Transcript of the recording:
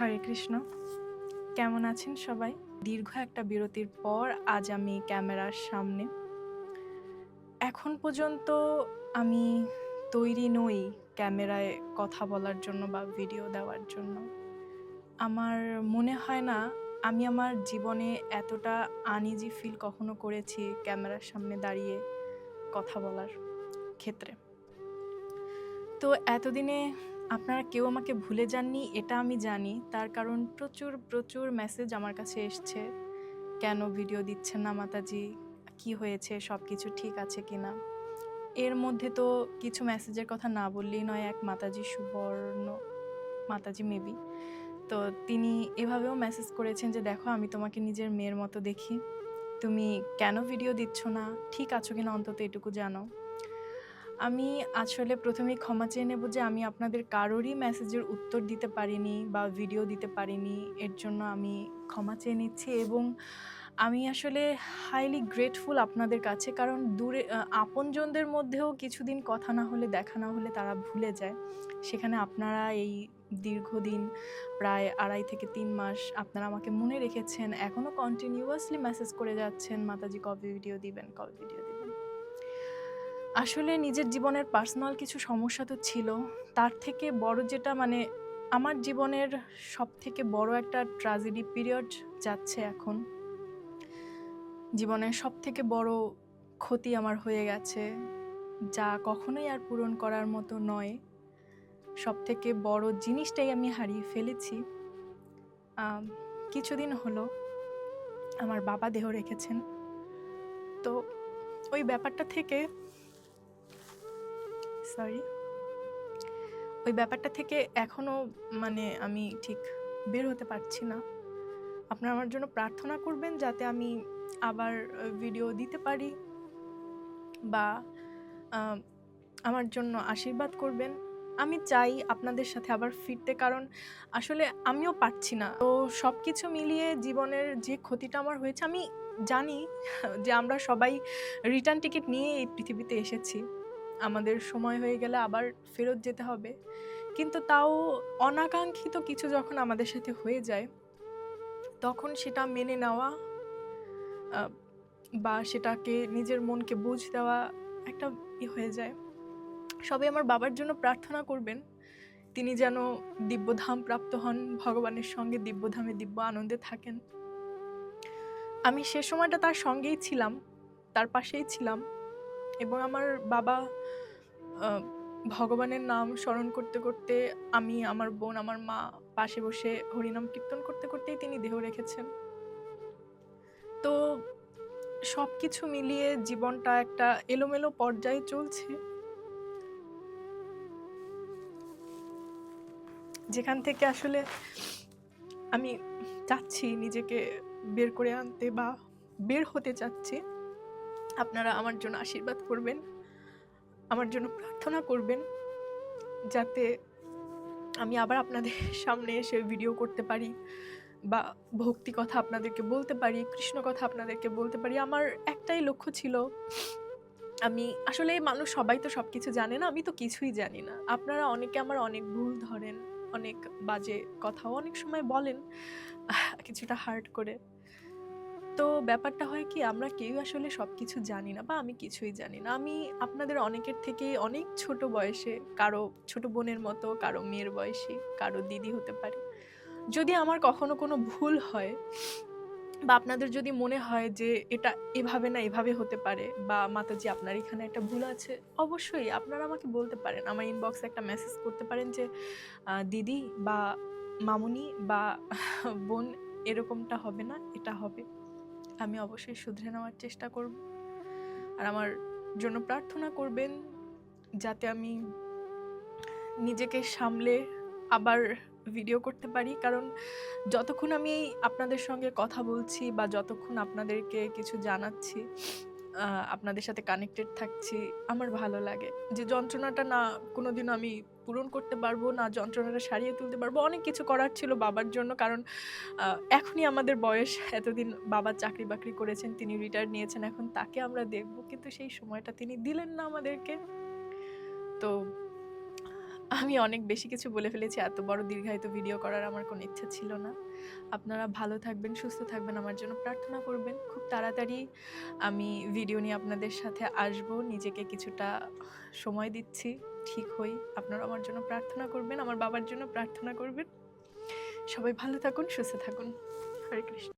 হরে কৃষ্ণ। কেমন আছেন সবাই? দীর্ঘ একটা বিরতির পর আজ আমি ক্যামেরার সামনে। এখন পর্যন্ত আমি তৈরি নই ক্যামেরায় কথা বলার জন্য বা ভিডিও দেওয়ার জন্য। আমার মনে হয় না আমি আমার জীবনে এতটা আনইজি ফিল কখনো করেছি ক্যামেরার সামনে দাঁড়িয়ে কথা বলার ক্ষেত্রে। তো এতদিনে আপনারা কেউ আমাকে ভুলে যাননি, এটা আমি জানি। তার কারণ প্রচুর প্রচুর মেসেজ আমার কাছে এসছে। কেন ভিডিও দিচ্ছেন না মাতাজি? কি হয়েছে? সব কিছু ঠিক আছে কি না এর মধ্যে তো কিছু মেসেজের কথা না বললেই নয়, এক মাতাজি সুবর্ণ, মাতাজি মেবি তো তিনি এভাবেও মেসেজ করেছেন যে, দেখো, আমি তোমাকে নিজের মেয়ের মতো দেখি। তুমি কেন ভিডিও দিচ্ছ না? ঠিক আছো কিনা? অন্তত এটুকু জানো। আমি আসলে প্রথমেই ক্ষমা চেয়ে নেব যে আমি আপনাদের কারোরই মেসেজের উত্তর দিতে পারিনি বা ভিডিও দিতে পারিনি। এর জন্য আমি ক্ষমা চেয়ে নিচ্ছি এবং আমি আসলে হাইলি গ্রেটফুল আপনাদের কাছে, কারণ দূরে আপনজনদের মধ্যেও কিছুদিন কথা না হলে, দেখা না হলে তারা ভুলে যায়। সেখানে আপনারা এই দীর্ঘদিন, প্রায় আড়াই থেকে তিন মাস আপনারা আমাকে মনে রেখেছেন এখনও কন্টিনিউয়াসলি মেসেজ করে যাচ্ছেন, মাতাজি কবে ভিডিও দিবেন কবে ভিডিও দিবেন। আসলে নিজের জীবনের পার্সোনাল কিছু সমস্যা তো ছিল। তার থেকে বড় যেটা মানে আমার জীবনের সব থেকে বড় একটা ট্রাজেডি পিরিয়ড যাচ্ছে এখন। জীবনের সব থেকে বড় ক্ষতি আমার হয়ে গেছে। যা কখনোই আর পূরণ করার মতো নয়। সব থেকে বড় জিনিসটাই আমি হারিয়ে ফেলেছি। কিছুদিন হলো আমার বাবা দেহ রেখেছেন। তো ওই ব্যাপারটা থেকে সরি ওই ব্যাপারটা থেকে এখনও মানে আমি ঠিক বের হতে পারছি না। আপনারা আমার জন্য প্রার্থনা করবেন যাতে আমি আবার ভিডিও দিতে পারি বা আমার জন্য আশীর্বাদ করবেন। আমি চাই আপনাদের সাথে আবার ফিরতে কারণ আসলে আমিও পারছি না। তো সব কিছু মিলিয়ে জীবনের যে ক্ষতিটা আমার হয়েছে, আমি জানি যে আমরা সবাই রিটার্ন টিকিট নিয়ে এই পৃথিবীতে এসেছি। আমাদের সময় হয়ে গেলে আবার ফেরত যেতে হবে। কিন্তু তাও অনাকাঙ্ক্ষিত কিছু যখন আমাদের সাথে হয়ে যায়, তখন সেটা মেনে নেওয়া বা সেটাকে নিজের মনকে বুঝ দেওয়া একটা ই হয়ে যায়। সবাই আমার বাবার জন্য প্রার্থনা করবেন, তিনি যেন দিব্যধাম প্রাপ্ত হন, ভগবানের সঙ্গে দিব্যধামে দিব্য আনন্দে থাকেন। আমি সে সময়টা তার সঙ্গেই ছিলাম, তার পাশেই ছিলাম। এবং আমার বাবা ভগবানের নাম স্মরণ করতে করতে আমি, আমার বোন, আমার মা পাশে বসে হরিনাম কীর্তন করতে করতেই তিনি দেহ রেখেছেন। তো সব কিছু মিলিয়ে জীবনটা একটা এলোমেলো পর্যায়ে চলছে। যেখান থেকে আসলে আমি চাচ্ছি নিজেকে বের করে আনতে বা বের হতে চাচ্ছি। আপনারা আমার জন্য আশীর্বাদ করবেন, আমার জন্য প্রার্থনা করবেন, যাতে আমি আবার আপনাদের সামনে এসে ভিডিও করতে পারি বা ভক্তি কথা আপনাদেরকে বলতে পারি, কৃষ্ণ কথা আপনাদেরকে বলতে পারি। আমার একটাই লক্ষ্য ছিল, আমি আসলে মানুষ সবাই তো সব কিছু জানে না, আমি তো কিছুই জানি না। আপনারা অনেকে আমার অনেক ভুল ধরেন, অনেক বাজে কথাও অনেক সময় বলেন কিছুটা হার্ট করে। তো ব্যাপারটা হয় কি, আমরা কেউ আসলে সব কিছু জানি না বা আমি কিছুই জানি না। আমি আপনাদের অনেকের থেকে অনেক ছোট বয়সে, কারও ছোট বোনের মতো, কারও মেয়ের বয়সী, কারও দিদি হতে পারে। যদি আমার কখনো কোনো ভুল হয় বা আপনাদের যদি মনে হয় যে এটা এভাবে না, এভাবে হতে পারে বা মাতাজি আপনার এখানে একটা ভুল আছে, অবশ্যই আপনারা আমাকে বলতে পারেন। আমার ইনবক্সে একটা মেসেজ করতে পারেন যে দিদি বা মামুনি বা বোন এরকমটা হবে না, এটা হবে। আমি অবশ্যই শুধরে নেওয়ার চেষ্টা করব। আর আমার জন্য প্রার্থনা করবেন যাতে আমি নিজেকে সামলে আবার ভিডিও করতে পারি। কারণ যতক্ষণ আমি আপনাদের সঙ্গে কথা বলছি বা যতক্ষণ আপনাদেরকে কিছু জানাচ্ছি আপনাদের সাথে কানেক্টেড থাকছি, আমার ভালো লাগে। যে যন্ত্রণাটা না কোনো দিন আমি পূরণ করতে পারব না, যন্ত্রণাটা সারিয়ে তুলতে পারব, অনেক কিছু করার ছিল বাবার জন্য, কারণ এখনই আমাদের বয়স, এতদিন বাবা চাকরি বাকরি করেছেন, তিনি রিটায়ার নিয়েছেন, এখন তাকে আমরা দেখব, কিন্তু সেই সময়টা তিনি দিলেন না আমাদেরকে। তো আমি অনেক বেশি কিছু বলে ফেলেছি, এত বড় দীর্ঘায়িত ভিডিও করার আমার কোনো ইচ্ছা ছিল না। আপনারা ভালো থাকবেন, সুস্থ থাকবেন, আমার জন্য প্রার্থনা করবেন। খুব তাড়াতাড়ি আমি ভিডিও নিয়ে আপনাদের সাথে আসব, নিজেকে কিছুটা সময় দিচ্ছি, ঠিক হই। আপনারা আমার জন্য প্রার্থনা করবেন, আমার বাবার জন্য প্রার্থনা করবেন। সবাই ভালো থাকুন, সুস্থ থাকুন। হরে কৃষ্ণ।